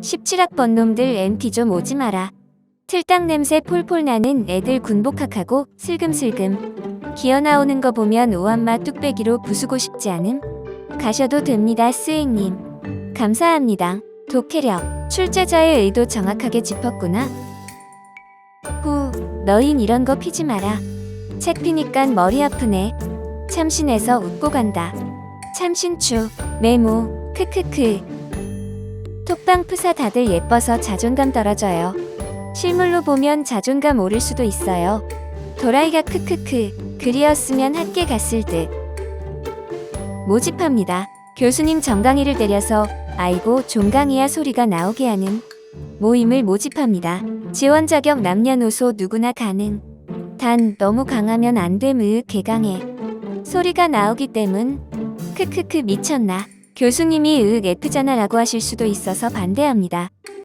17학번 놈들 MT 좀 오지 마라. 틀딱 냄새 폴폴 나는 애들 군복학하고 슬금슬금 기어 나오는 거 보면 오한마 뚝배기로 부수고 싶지 않음? 가셔도 됩니다, 스행님. 감사합니다. 독해력. 출제자의 의도 정확하게 짚었구나. 후, 너흰 이런 거 피지 마라. 책 피니깐 머리 아프네. 참신해서 웃고 간다. 참신추, 메모, 크크크. 톡방 프사 다들 예뻐서 자존감 떨어져요. 실물로 보면 자존감 오를 수도 있어요. 도라이가 크크크, 그리었으면 학계 갔을 듯. 모집합니다. 교수님 정강이를 때려서 아이고 종강이야 소리가 나오게 하는 모임을 모집합니다. 지원 자격 남녀노소 누구나 가능. 단 너무 강하면 안 됨으 개강해. 소리가 나오기 때문 크크크 미쳤나. 교수님이 으 F잖아 라고 하실 수도 있어서 반대합니다.